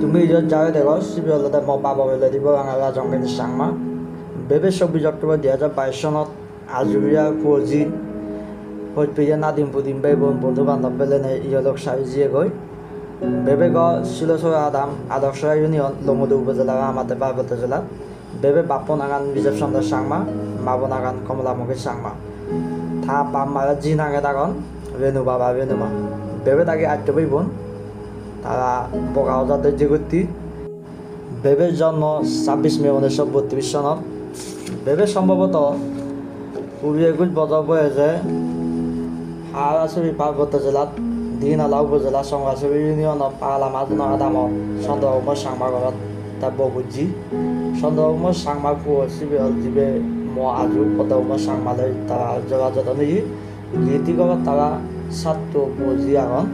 তুমি ইজত যাবে দেখো চিবিহলতে মই পেলাই দিব ৰঙালা জংগিনী চাংমা বেবে চৌবিছ অক্টোবৰ দুহেজাৰ বাইছ চনত আজুৰীয়া ফুৱজি সৈতপেয়া নাদিম, পুদিম বাই, বোন, বন্ধু বান্ধৱ পেলেনে ইহঁতক চাই যিয়ে গৈ। বেবে গ, শিলচৰ আদাম, আদৰ্শ ইউনিয়ন, লমুদু উপজেলা, আমাতে পাৰ্বত্য জেলাত বেবে বাপন আগান, বিজেপ চন্দ্ৰ চাংমা মাবন আগান কমলামুখী চাংমা থা পাম মারা জি নাগে তাগন রেনু বাবা রেনুমা বেবে তাকে আটকে বোন। তারা বগাও যাতে জেগুত্তি বেবের জন্ম ছাব্বিশ মে উনিশশো বত্রিশ সনত বেবে সম্ভবত একুশ বছর বয়সে হারাচুরি পার্বত্য জেলাত দিনালা উপজেলা সংগাচুরি ইউনিয়নত পালা মাজুন আদামত চন্দ্ৰকুমাৰ চাংমা ঘৰত তাৰ বগুজি চন্দ্ৰকুমাৰ চাংমা পুৱ চিবিহল যিবে ম আজু পদকুমাৰ চাংমালৈ তারা যোগাযোগ নেকি? গীতিগত তারা ছাত্র পুঁজি আগন